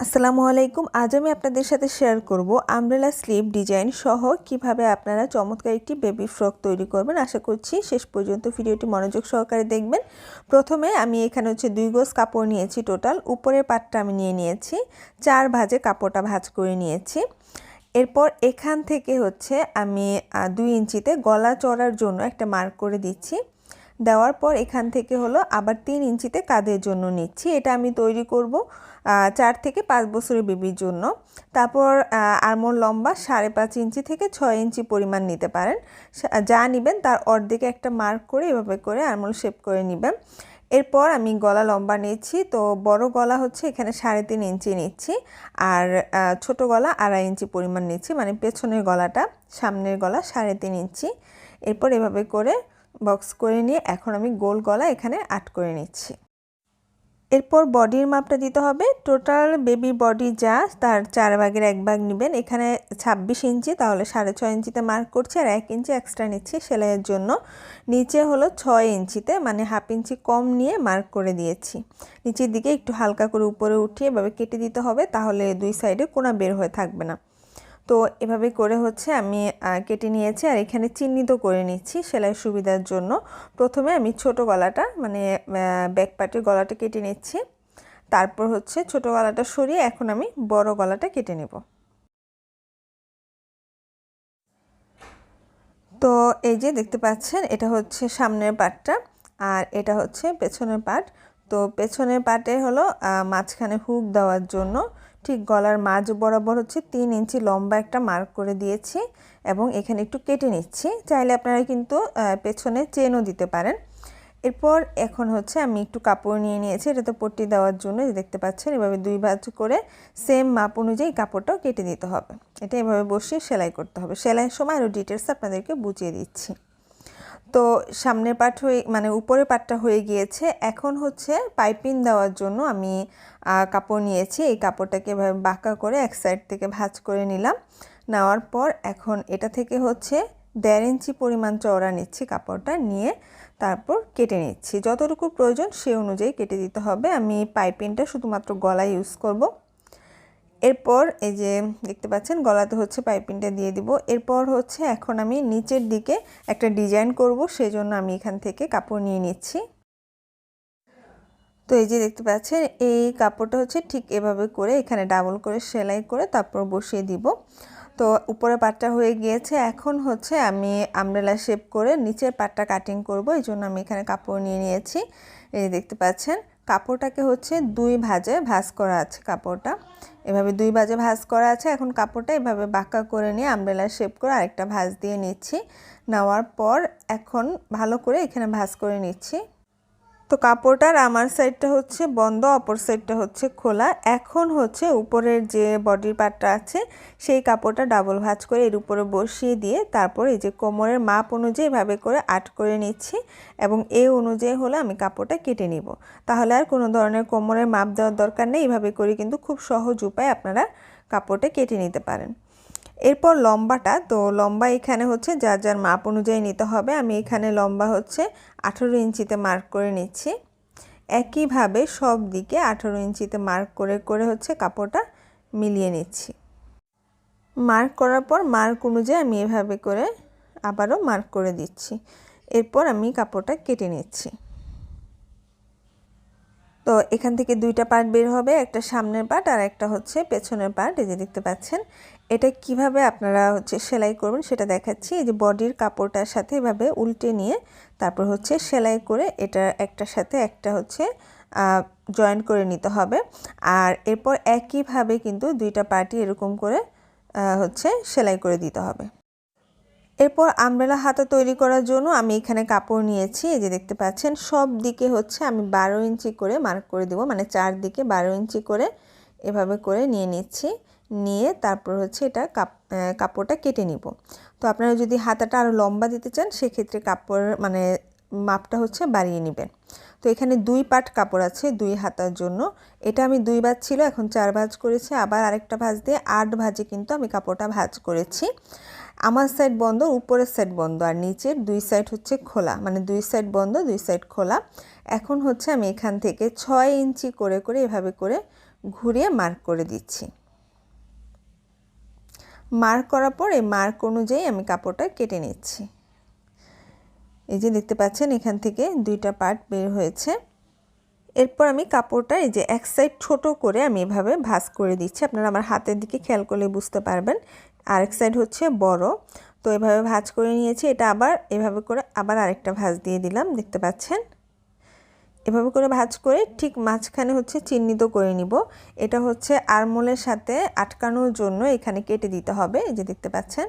আসসালামু আলাইকুম। আজ আমি আপনাদের সাথে শেয়ার করব আমব্রেলা স্লিপ ডিজাইন সহ কীভাবে আপনারা চমৎকার একটি বেবি ফ্রক তৈরি করবেন। আশা করছি শেষ পর্যন্ত ভিডিওটি মনোযোগ সহকারে দেখবেন। প্রথমে আমি এখানে হচ্ছে দুই গোজ কাপড় নিয়েছি টোটাল উপরের পাটটা আমি নিয়ে নিয়েছি। চার ভাজে কাপড়টা ভাজ করে নিয়েছি। এরপর এখান থেকে হচ্ছে আমি দুই ইঞ্চিতে গলা চড়ার জন্য একটা মার্ক করে দিচ্ছি। দেওয়ার পর এখান থেকে হলো আবার তিন ইঞ্চিতে কাদের জন্য নিচ্ছি। এটা আমি তৈরি করব চার থেকে পাঁচ বছরের বেবির জন্য। তারপর আরমোর লম্বা সাড়ে পাঁচ ইঞ্চি থেকে ছয় ইঞ্চি পরিমাণ নিতে পারেন। যা নেবেন তার অর্ধেকে একটা মার্ক করে এভাবে করে আরমোল শেপ করে নেবেন। এরপর আমি গলা লম্বা নিচ্ছি তো বড় গলা হচ্ছে এখানে সাড়ে তিন ইঞ্চি নিচ্ছি। আর ছোট গলা আড়াই ইঞ্চি পরিমাণ নিচ্ছি মানে পেছনের গলাটা সামনের গলা সাড়ে তিন ইঞ্চি। এরপর এভাবে করে বক্স করে নিয়ে এখন আমি গোল গলা এখানে আট করে নিচ্ছি। এরপর বডির মাপটা দিতে হবে। টোটাল বেবি বডি যা, তার চার ভাগের এক ভাগ নেবেন। এখানে ছাব্বিশ ইঞ্চি, তাহলে সাড়ে ছয় ইঞ্চিতে মার্ক করছি আর এক ইঞ্চি এক্সট্রা নিচ্ছি সেলাইয়ের জন্য। নিচে হলো ছয় ইঞ্চিতে মানে হাফ ইঞ্চি কম নিয়ে মার্ক করে দিয়েছি। নিচের দিকে একটু হালকা করে উপরে উঠিয়ে এভাবে কেটে দিতে হবে, তাহলে দুই সাইডে কোনা বের হয়ে থাকবে না। তো এভাবে করে হচ্ছে আমি কেটে নিয়েছি আর এখানে চিহ্নিত করে নিচ্ছি সেলাই সুবিধার জন্য। প্রথমে আমি ছোট গলাটা মানে ব্যাক পার্টের গলাটা কেটে নিচ্ছি। তারপর হচ্ছে ছোট গলাটা সরিয়ে এখন আমি বড় গলাটা কেটে নেব। তো এই যে দেখতে পাচ্ছেন, এটা হচ্ছে সামনের পার্টটা আর এটা হচ্ছে পেছনের পার্ট তো পেছনের পার্টে হলো মাঝখানে হুক দেওয়ার জন্য ঠিক গলার মাঝ বরাবর হচ্ছে তিন ইঞ্চি লম্বা একটা মার্ক করে দিয়েছি এবং এখানে একটু কেটে নিচ্ছি। চাইলে আপনারা কিন্তু পেছনে চেনও দিতে পারেন। এরপর এখন হচ্ছে আমি একটু কাপড় নিয়ে নিয়েছি। এটা তো পট্টি দেওয়ার জন্য দেখতে পাচ্ছেন, এভাবে দুই ভাজ করে সেম মাপ অনুযায়ী কাপড়টাও কেটে দিতে হবে। এটা এভাবে বসিয়ে সেলাই করতে হবে। সেলাইয়ের সময় আরও ডিটেলস আপনাদেরকে বুঝিয়ে দিচ্ছি। তো সামনের পাট হয়ে মানে উপরের পাটটা হয়ে গিয়েছে। এখন হচ্ছে পাইপিং দেওয়ার জন্য আমি কাপড় নিয়েছি। এই কাপড়টাকে বাঁকা করে এক সাইড থেকে ভাজ করে নিলাম। নেওয়ার পর এখন এটা থেকে হচ্ছে দেড় ইঞ্চি পরিমাণ চওড়া নিচ্ছি কাপড়টা নিয়ে তারপর কেটে নিচ্ছি। যতটুকু প্রয়োজন সে অনুযায়ী কেটে দিতে হবে। আমি পাইপিংটা শুধুমাত্র গলায় ইউজ করব। এরপর এই যে দেখতে পাচ্ছেন, গলাতে হচ্ছে পাইপিংটা দিয়ে দিব। এরপর হচ্ছে এখন আমি নিচের দিকে একটা ডিজাইন করব সেই জন্য আমি এখান থেকে কাপড় নিয়ে নিচ্ছি। তো এই যে দেখতে পাচ্ছেন, এই কাপড়টা হচ্ছে ঠিক এভাবে করে এখানে ডাবল করে সেলাই করে তারপর বসিয়ে দিব। তো উপরে পাটটা হয়ে গিয়েছে, এখন হচ্ছে আমি আমরেলা শেপ করে নিচের পাটটা কাটিং করব, এই জন্য আমি এখানে কাপড় নিয়ে নিয়েছি। এই দেখতে পাচ্ছেন কাপড়টাকে হচ্ছে দুই ভাজে ভাজ করা আছে কাপড়টা। এভাবে দুই ভাজে ভাজ করা আছে। এখন কাপড়টা এভাবে বাঁকা করে নিয়ে আমব্রেলা শেপ করে আরেকটা ভাজ দিয়ে নিচ্ছি। নেওয়ার পর এখন ভালো করে এখানে ভাজ করে নিচ্ছি। তো কাপড়টার আমার সাইডটা হচ্ছে বন্ধ, অপর সাইডটা হচ্ছে খোলা। এখন হচ্ছে উপরের যে বডির পার্টটা আছে, সেই কাপড়টা ডাবল ভাজ করে এর উপরে বসিয়ে দিয়ে তারপর এই যে কোমরের মাপ অনুযায়ী এভাবে করে আট করে নিচ্ছি এবং এ অনুযায়ী হলে আমি কাপড়টা কেটে নিব। তাহলে আর কোনো ধরনের কোমরের মাপ দেওয়ার দরকার নেই এইভাবে করে কিন্তু খুব সহজ উপায় আপনারা কাপড়টা কেটে নিতে পারেন। এরপর লম্বাটা, তো লম্বা এখানে হচ্ছে যার যার মাপ অনুযায়ী নিতে হবে। আমি এখানে লম্বা হচ্ছে আঠেরো ইঞ্চিতে মার্ক করে নিচ্ছি। একইভাবে সব দিকে আঠেরো ইঞ্চিতে মার্ক করে করে হচ্ছে কাপড়টা মিলিয়ে নিচ্ছি। মার্ক করার পর মার্ক অনুযায়ী আমি এভাবে করে আবারও মার্ক করে দিচ্ছি। এরপর আমি কাপড়টা কেটে নিচ্ছি। তো এখান থেকে দুইটা পার্ট বের হবে, একটা সামনের পার্ট আর একটা হচ্ছে পেছনের পার্ট এই যে দেখতে পাচ্ছেন এটা কীভাবে আপনারা হচ্ছে সেলাই করবেন সেটা দেখাচ্ছি। এই যে বডির কাপড়টার সাথে এভাবে উল্টে নিয়ে তারপর হচ্ছে সেলাই করে এটা একটার সাথে একটা হচ্ছে জয়েন করে নিতে হবে। আর এরপর একইভাবে কিন্তু দুইটা পার্টি এরকম করে হচ্ছে সেলাই করে দিতে হবে। এরপর আমব্রেলা হাতা তৈরি করার জন্য আমি এখানে কাপড় নিয়েছি। এই যে দেখতে পাচ্ছেন, সব দিকে হচ্ছে আমি বারো ইঞ্চি করে মার্ক করে দেবো। মানে চারদিকে বারো ইঞ্চি করে এভাবে করে নিয়ে নিচ্ছি। নিয়ে তারপর হচ্ছে এটা কাপ কাপড়টা কেটে নিব। তো আপনারা যদি হাতাটা আরও লম্বা দিতে চান, সেক্ষেত্রে কাপড় মানে মাপটা হচ্ছে বাড়িয়ে নেবেন। তো এখানে দুই পাট কাপড় আছে দুই হাতার জন্য। এটা আমি দুই ভাজ ছিল, এখন চার ভাজ করেছি। আবার আরেকটা ভাজ দিয়ে আট ভাজে কিন্তু আমি কাপড়টা ভাজ করেছি। আমার সাইড বন্ধ, উপরের সাইড বন্ধ, আর নিচের দুই সাইড হচ্ছে খোলা। মানে দুই সাইড বন্ধ, দুই সাইড খোলা। এখন হচ্ছে আমি এখান থেকে ছয় ইঞ্চি করে করে এভাবে করে ঘুরিয়ে মার্ক করে দিচ্ছি। মার্ক করার পর এই মার্ক অনুযায়ী আমি কাপড়টা কেটে নিচ্ছি। এই যে দেখতে পাচ্ছেন, এখান থেকে দুইটা পার্ট বের হয়েছে। এরপর আমি কাপড়টা এই যে এক সাইড ছোট করে আমি এভাবে ভাঁজ করে দিচ্ছি। আপনারা আমার হাতের দিকে খেয়াল করলে বুঝতে পারবেন। আরেক সাইড হচ্ছে বড়। তো এভাবে ভাঁজ করে নিয়েছি। এটা আবার এভাবে করে আবার আরেকটা ভাঁজ দিয়ে দিলাম। দেখতে পাচ্ছেন? এভাবে করে ভাজ করে ঠিক মাঝখানে হচ্ছে চিহ্নিত করে নিব। এটা হচ্ছে আরমোলের সাথে আটকানোর জন্য এখানে কেটে দিতে হবে, এই যে দেখতে পাচ্ছেন।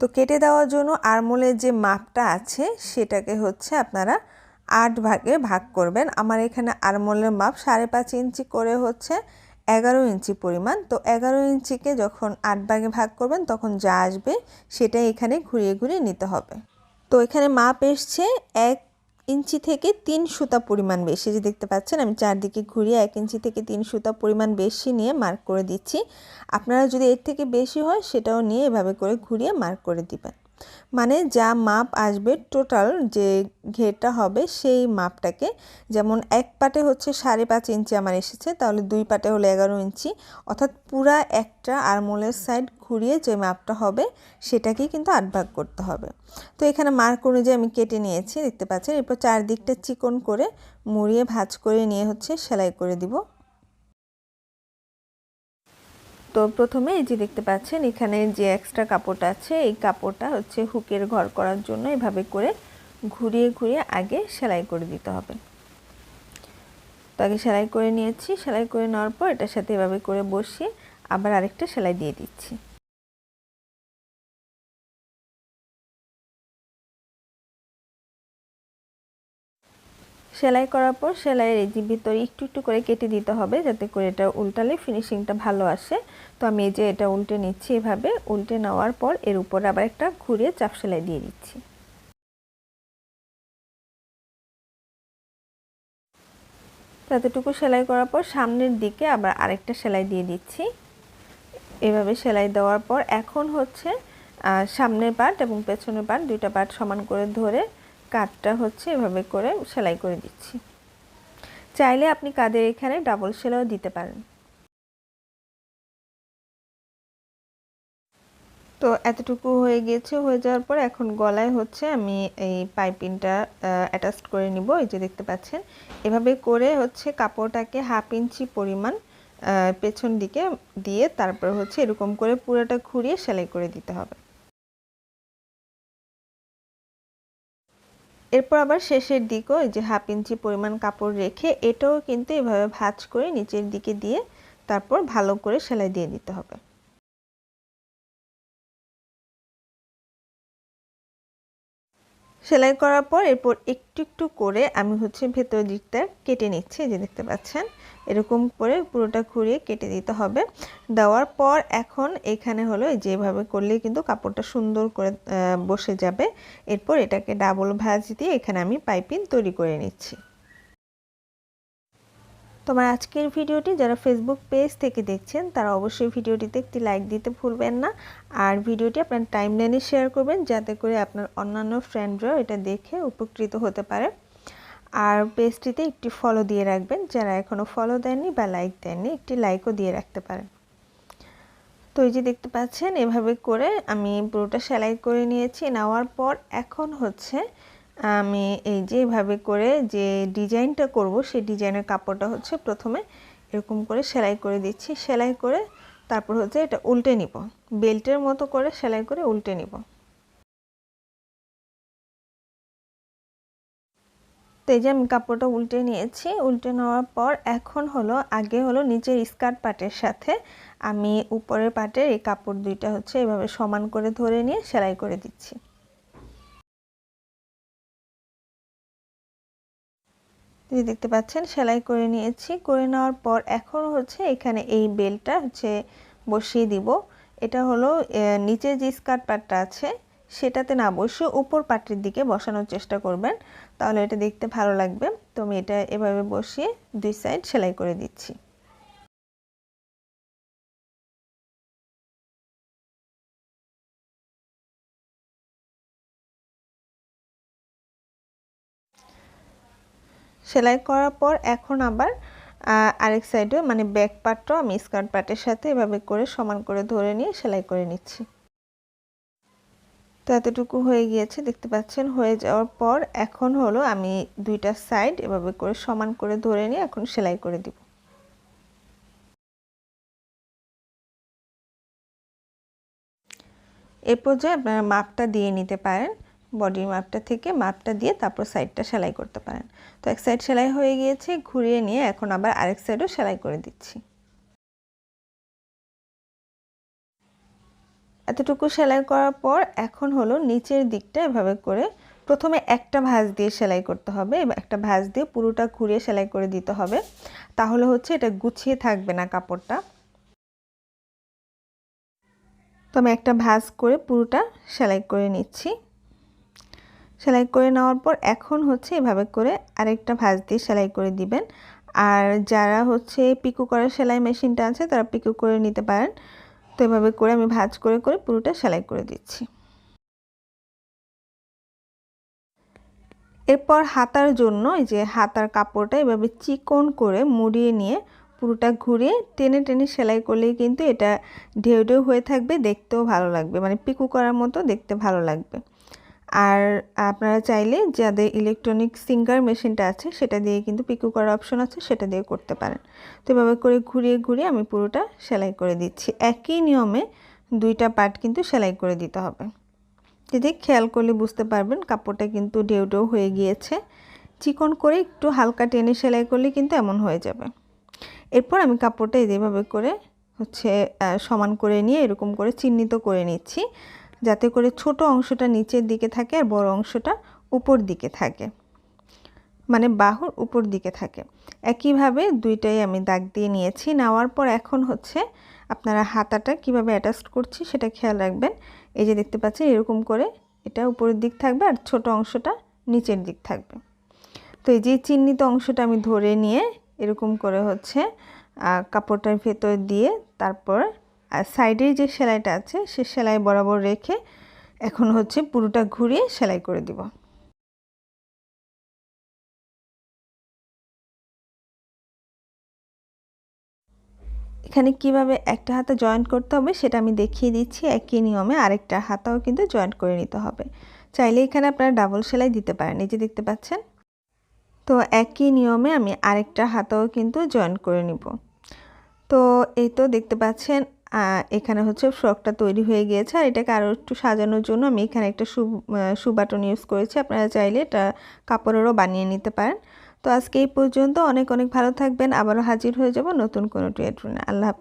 তো কেটে দেওয়ার জন্য আরমোলের যে মাপটা আছে সেটাকে হচ্ছে আপনারা আট ভাগে ভাগ করবেন। আমার এখানে আরমোলের মাপ সাড়ে পাঁচ ইঞ্চি করে হচ্ছে এগারো ইঞ্চি পরিমাণ। তো এগারো ইঞ্চিকে যখন আট ভাগে ভাগ করবেন তখন যা আসবে সেটা এখানে ঘুরিয়ে ঘুরিয়ে নিতে হবে। তো এখানে মাপ এসছে এক ইঞ্চি থেকে তিন সুতা পরিমাণ বেশি যে দেখতে পাচ্ছেন, আমি চারদিকে ঘুরিয়ে এক ইঞ্চি থেকে তিন সুতা পরিমাণ বেশি নিয়ে মার্ক করে দিচ্ছি। আপনারা যদি এর থেকে বেশি হয়, সেটাও নিয়ে এভাবে করে ঘুরিয়ে মার্ক করে দিবেন। মানে যা মাপ আসবে টোটাল যে ঘেরটা হবে সেই মাপটাকে, যেমন এক পাটে হচ্ছে সাড়ে পাঁচ ইঞ্চি আমার এসেছে, তাহলে দুই পাটে হলো এগারো ইঞ্চি। অর্থাৎ পুরা একটা আরমোলের সাইড ঘুরিয়ে যে মাপটা হবে সেটাকেই কিন্তু আট ভাগ করতে হবে। তো এখানে মার্ক অনুযায়ী আমি কেটে নিয়েছি, দেখতে পাচ্ছেন? এরপর চারদিকটা চিকন করে মুড়িয়ে ভাজ করে নিয়ে হচ্ছে সেলাই করে দিব। তো প্রথমে এই যে দেখতে পাচ্ছেন, এখানে যে এক্সট্রা কাপড়টা আছে, এই কাপড়টা হচ্ছে হুকের ঘর করার জন্য এভাবে করে ঘুরিয়ে ঘুরিয়ে আগে সেলাই করে দিতে হবে। তো আগে সেলাই করে নিয়েছি, সেলাই করে নেওয়ার পর এটার সাথে এভাবে করে বসিয়ে আবার আরেকটা সেলাই দিয়ে দিচ্ছি। সেলাই করার পর সেলাইয়ের এই যে ভিতরে একটু একটু করে কেটে দিতে হবে যাতে করে এটা উল্টালে ফিনিশিংটা ভালো আসে। তো আমি এই যে এটা উল্টে নিচ্ছি এভাবে। উল্টে নেওয়ার পর এর উপরে আবার একটা ঘুরিয়ে চাপ সেলাই দিয়ে দিচ্ছি। এতটুকু সেলাই করার পর সামনের দিকে আবার আরেকটা সেলাই দিয়ে দিচ্ছি। এভাবে সেলাই দেওয়ার পর এখন হচ্ছে সামনের পার্ট এবং পেছনের পার্ট দুইটা পার্ট সমান করে ধরে কাঠটা হচ্ছে এভাবে করে সেলাই করে দিচ্ছি। চাইলে আপনি কাদের এখানে ডাবল সেলাইও দিতে পারেন। তো এতটুকু হয়ে গিয়েছে হয়ে যাওয়ার পর এখন গলায় হচ্ছে আমি এই পাইপিংটা অ্যাটাচ করে নিব, এই যে দেখতে পাচ্ছেন। এভাবে করে হচ্ছে কাপড়টাকে হাফ ইঞ্চি পরিমাণ পেছন দিকে দিয়ে তারপর হচ্ছে এরকম করে পুরোটা ঘুরিয়ে সেলাই করে দিতে হবে। এরপর আবার শেষের দিকেও এই যে হাফ ইঞ্চি পরিমাণ কাপড় রেখে এটাও কিন্তু এভাবে ভাঁজ করে নিচের দিকে দিয়ে তারপর ভালো করে সেলাই দিয়ে দিতে হবে। সেলাই করার পর এরপর একটু একটু করে আমি হচ্ছে ভেতর দিকটা কেটে নিচ্ছি যে দেখতে পাচ্ছেন। এরকম করে পুরোটা ঘুরিয়ে কেটে দিতে হবে। দেওয়ার পর এখন এখানে হলো যেভাবে করলে কিন্তু কাপড়টা সুন্দর করে বসে যাবে। এরপর এটাকে ডাবল ভাজ দিয়ে এখানে আমি পাইপিং তৈরি করে নিচ্ছি। তোমার আজকের ভিডিওটি যারা ফেসবুক পেজ থেকে দেখছেন, তারা অবশ্যই ভিডিওটিতে একটি লাইক দিতে ভুলবেন না। আর ভিডিওটি আপনার টাইমলাইনে শেয়ার করবেন, যাতে করে আপনার অন্যান্য ফ্রেন্ডরাও এটা দেখে উপকৃত হতে পারে। আর পেজটিতে একটি ফলো দিয়ে রাখবেন। যারা এখনও ফলো দেননি বা লাইক দেননি, একটি লাইকও দিয়ে রাখতে পারেন। তো এই যে দেখতে পাচ্ছেন, এভাবে করে আমি পুরোটা সেলাই করে নিয়েছি। নেওয়ার পর এখন হচ্ছে আমি এই যে এভাবে করে যে ডিজাইনটা করব, সেই ডিজাইনের কাপড়টা হচ্ছে প্রথমে এরকম করে সেলাই করে দিচ্ছি। সেলাই করে তারপর হচ্ছে এটা উল্টে নিব। বেল্টের মতো করে সেলাই করে উল্টে নিব। তো এই যে আমি কাপড়টা উল্টে নিয়েছি। উল্টে নেওয়ার পর এখন হলো, আগে হলো নিচের স্কার্ট পাটের সাথে আমি উপরের পাটের এই কাপড় দুইটা হচ্ছে এভাবে সমান করে ধরে নিয়ে সেলাই করে দিচ্ছি। যে দেখতে পাচ্ছেন, সেলাই করে নিয়েছি। করে নেওয়ার পর এখন হচ্ছে এখানে এই বেলটা হচ্ছে বসিয়ে দিব। এটা হলো নিচে যে স্কার্ট পাটটা আছে সেটাতে না বসে উপর পাটের দিকে বসানোর চেষ্টা করবেন। তাহলে এটা দেখতে ভালো লাগবে। তো আমি এটা এভাবে বসিয়ে দুই সাইড সেলাই করে দিচ্ছি। সেলাই করার পর এখন আবার আরেক সাইডে মানে ব্যাক পার্টটাও আমি স্কার্ট পার্টের সাথে এভাবে করে সমান করে ধরে নিয়ে সেলাই করে নিচ্ছি। তো এতটুকু হয়ে গিয়েছে, দেখতে পাচ্ছেন, হয়ে যাওয়ার পর এখন হলো আমি দুইটা সাইড এভাবে করে সমান করে ধরে নিয়ে এখন সেলাই করে দিব। এ পর্যায়ে আপনারা মাপটা দিয়ে নিতে পারেন বডির মাপটা থেকে মাপটা দিয়ে তারপর সাইডটা সেলাই করতে পারেন। তো এক সাইড সেলাই হয়ে গিয়েছে, ঘুরিয়ে নিয়ে এখন আবার আরেক সাইডও সেলাই করে দিচ্ছি। এতটুকু সেলাই করার পর এখন হলো নিচের দিকটা এভাবে করে প্রথমে একটা ভাঁজ দিয়ে সেলাই করতে হবে একটা ভাঁজ দিয়ে পুরোটা ঘুরিয়ে সেলাই করে দিতে হবে। তাহলে হচ্ছে এটা গুছিয়ে থাকবে না কাপড়টা। তো আমি একটা ভাঁজ করে পুরোটা সেলাই করে নিচ্ছি। সেলাই করে নেওয়ার পর এখন হচ্ছে এভাবে করে আরেকটা ভাঁজ দিয়ে সেলাই করে দিবেন। আর যারা হচ্ছে পিকু করার সেলাই মেশিনটা আছে তারা পিকু করে নিতে পারেন। তো এভাবে করে আমি ভাজ করে করে পুরোটা সেলাই করে দিচ্ছি। এরপর হাতার জন্য এই যে হাতার কাপড়টা এভাবে চিকন করে মুড়িয়ে নিয়ে পুরোটা ঘুরিয়ে টেনে টেনে সেলাই করলেই কিন্তু এটা ঢেউ ঢেউ হয়ে থাকবে, দেখতেও ভালো লাগবে। মানে পিকু করার মতো দেখতে ভালো লাগবে। আর আপনারা চাইলে যাদের ইলেকট্রনিক সিঙ্গার মেশিনটা আছে, সেটা দিয়ে কিন্তু পিকু করার অপশন আছে, সেটা দিয়ে করতে পারেন। তো এভাবে করে ঘুরিয়ে ঘুরিয়ে আমি পুরোটা সেলাই করে দিচ্ছি। একই নিয়মে দুইটা পার্ট কিন্তু সেলাই করে দিতে হবে। যদি খেয়াল করলে বুঝতে পারবেন, কাপড়টা কিন্তু ঢেউ ঢেউ হয়ে গিয়েছে। চিকন করে একটু হালকা টেনে সেলাই করলে কিন্তু এমন হয়ে যাবে। এরপর আমি কাপড়টা এইভাবে করে হচ্ছে সমান করে নিয়ে এরকম করে চিহ্নিত করে নিচ্ছি। যাতে করে ছোট অংশটা নিচের দিকে থাকে আর বড় অংশটা উপর দিকে থাকে। মানে বাহুর উপর দিকে থাকে। একইভাবে দুইটাই আমি দাগ দিয়ে নিয়েছি। নেওয়ার পর এখন হচ্ছে আপনারা হাতাটা কীভাবে অ্যাটাচ করছি সেটা খেয়াল রাখবেন। এই যে দেখতে পাচ্ছেন এরকম করে এটা উপরের দিক থাকবে আর ছোট অংশটা নিচের দিক থাকবে। তো এই যে চিহ্নিত অংশটা আমি ধরে নিয়ে এরকম করে হচ্ছে কাপড়টার ভেতর দিয়ে তারপর সাইডের যে সেলাইটা আছে, সে সেলাই বরাবর রেখে এখন হচ্ছে পুরোটা ঘুরিয়ে সেলাই করে দিব। এখানে কীভাবে একটা হাতা জয়েন্ট করতে হবে সেটা আমি দেখিয়ে দিচ্ছি। একই নিয়মে আরেকটা হাতাও কিন্তু জয়েন্ট করে নিতে হবে। চাইলে এখানে আপনারা ডাবল সেলাই দিতে পারেন যে দেখতে পাচ্ছেন। তো একই নিয়মে আমি আরেকটা হাতাও কিন্তু জয়েন্ট করে নিব। তো এই তো দেখতে পাচ্ছেন এখানে হচ্ছে ফ্রকটা তৈরি হয়ে গিয়েছে। আর এটাকে আরও একটু সাজানোর জন্য আমি এখানে একটা সু সুবাটন ইউজ করেছি। আপনারা চাইলে এটা কাপড়েরও বানিয়ে নিতে পারেন। তো আজকে এই পর্যন্ত। অনেক অনেক ভালো থাকবেন। আবারও হাজির হয়ে যাব নতুন কোনো টুয়েট আল্লাহ